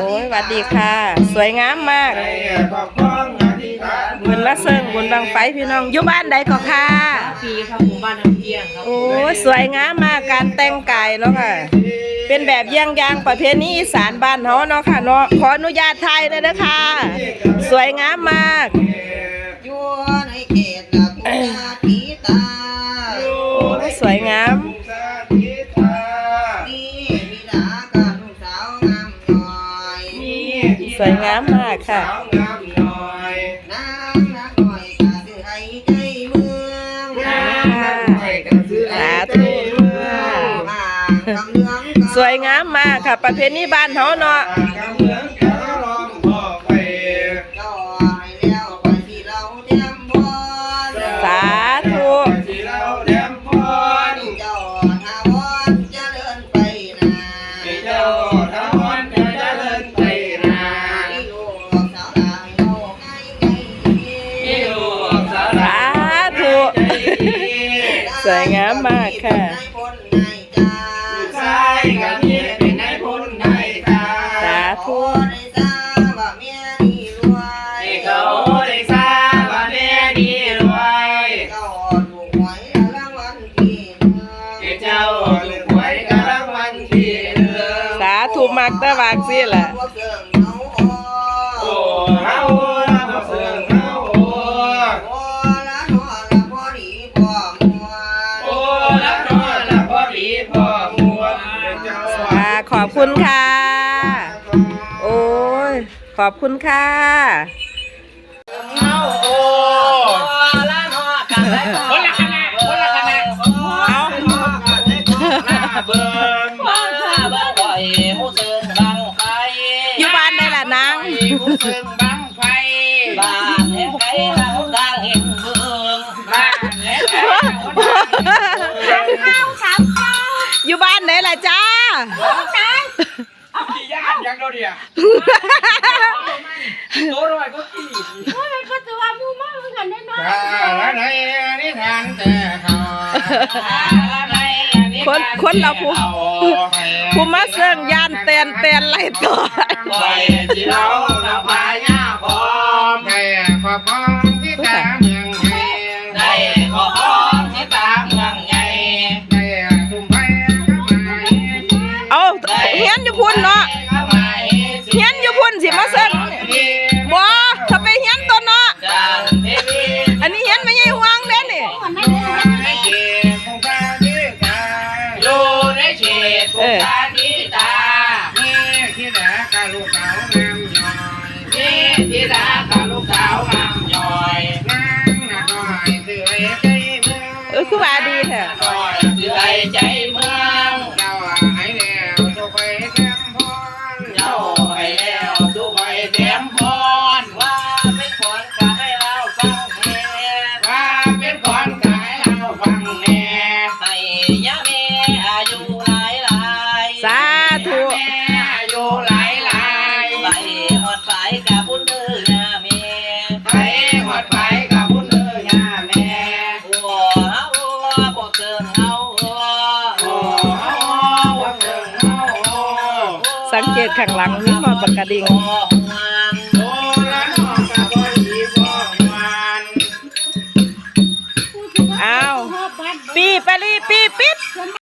โอ้ยสวัสดีค่ะ สวยงามมากในครอบครองอธิษฐานบุญละเซิงบุญบังไฟพี่น้องอยู่บ้านใดก็ค่ะปีครับหมู่บ้านน้ำเที่ยงครับโอ้ยสวยงามมากการแต่งกายเนาะค่ะ เป็นแบบเยี่ยงยางประเพณีอีสานบ้านเฮาเนาะค่ะเนาะขออนุญาตถ่ายเลยนะคะ สวยงามมากอยู่ในเขต สวยงามมากค่ะ สาวงามหน่อยนางนักหน่อยกะซื้อให้ใจเมืองงามนักหน่อยกันซื้อสาธุมาคำเลืองก็สวยงามมากค่ะ ประเพณีบ้านเฮาเนาะ กำเมืองกะร้องบอกไปก็ให้แล้วไปที่เราเตรียมพรสาธุ ที่เราแหลมพรเจ้าทาวรจะเดินไปนา ที่เจ้าทวันจ สวยงามมากค่ะนายพลนายจ้าชายกับเมียเป็นนายพลนายตาสาโอ้ธุได้ทราบว่าเมียนี่ร ขอบคุณค่ะ โอ้ย ขอบคุณค่ะเฮาโอ้ละนอกันได้คนละคณะคนละคณะเอาหน้าเบิ่งมาบ่อยมูเซิงบังไฟอยู่บ้านได้ล่ะนาง ย่านยังโดเดียโตหน่อยก็ขี่ก็จะว่ามูมากเหมือนกันแน่นอนกาละในนิทานแต่เขาคนคนเราผู้ผู้มาเสื่องยานเตนเตนไรตัวไปที่เราเราพายาพร้อมให้ขอบคุณที่ตาเมืองไทยได้ขอพรที่ตาเมืองใหญ่ได้ทุ่มไปกับนายเอาเฮียนอยู่พุ่นเนาะ เขต งเกตข้างหลังมีหอดปากกระดิ่งโอ้มันโอ้ละน้องกับบ่ดีบ่หวานอ้าวชอบบ้านปีปะลีปีปิด